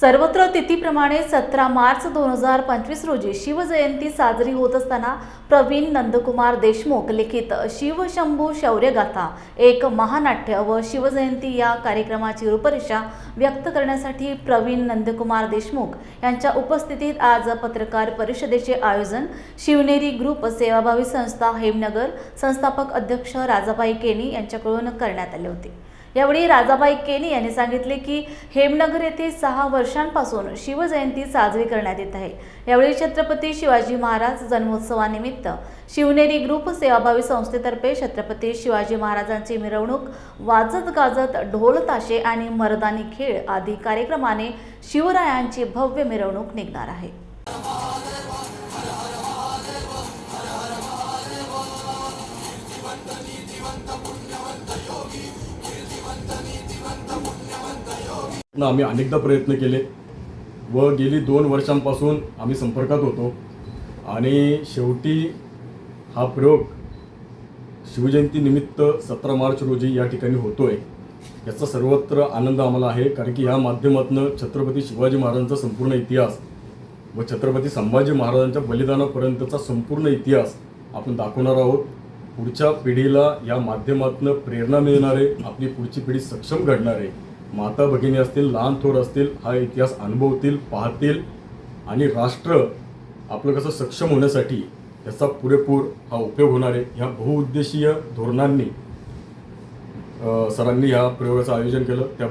सर्वत्र तिथीप्रमाणे सतरा मार्च दोन हजार पंचवीस रोजी शिवजयंती साजरी होत असताना प्रवीण नंदकुमार देशमुख लिखित शिवशंभू शौर्यगाथा एक महानाट्य व शिवजयंती या कार्यक्रमाची रूपरेषा व्यक्त करण्यासाठी प्रवीण नंदकुमार देशमुख यांच्या उपस्थितीत आज पत्रकार परिषदेचे आयोजन शिवनेरी ग्रुप सेवाभावी संस्था हेमनगर संस्थापक अध्यक्ष राजाबाई केनी यांच्याकडून करण्यात आले होते. यावेळी राजाबाई केनी यांनी सांगितले की हेमनगर येथे सहा वर्षांपासून शिवजयंती साजरी करण्यात येत आहे. यावेळी छत्रपती शिवाजी महाराज जन्मोत्सवानिमित्त शिवनेरी ग्रुप सेवाभावी संस्थेतर्फे छत्रपती शिवाजी महाराजांची मिरवणूक वाजत गाजत ढोल ताशे आणि मर्दानी खेळ आदी कार्यक्रमाने शिवरायांची भव्य मिरवणूक निघणार आहे. ना आम्ही अनेकदा प्रयत्न केले व गेली दोन वर्षांपासून आम्ही संपर्कात होतो. आणि शेवटी हा प्रयोग शिवजयंतीनिमित्त सतरा मार्च रोजी या ठिकाणी होतो आहे याचा सर्वत्र आनंद आम्हाला आहे कारण की ह्या माध्यमातून छत्रपती शिवाजी महाराजांचा संपूर्ण इतिहास व छत्रपती संभाजी महाराजांच्या बलिदानापर्यंतचा संपूर्ण इतिहास आपण दाखवणार आहोत. पुढच्या पिढीला या माध्यमातून प्रेरणा मिळणार आहे आपली पुढची पिढी सक्षम घडणार आहे माता भगिनी असतील लहान थोर असतील हा इतिहास अनुभवतील पाहतील आणि राष्ट्र आपलं कसं सक्षम होण्यासाठी याचा पुरेपूर हा उपयोग होणार आहे. ह्या बहुउद्देशीय धोरणांनी सरांनी ह्या प्रयोगाचं आयोजन केलं. त्या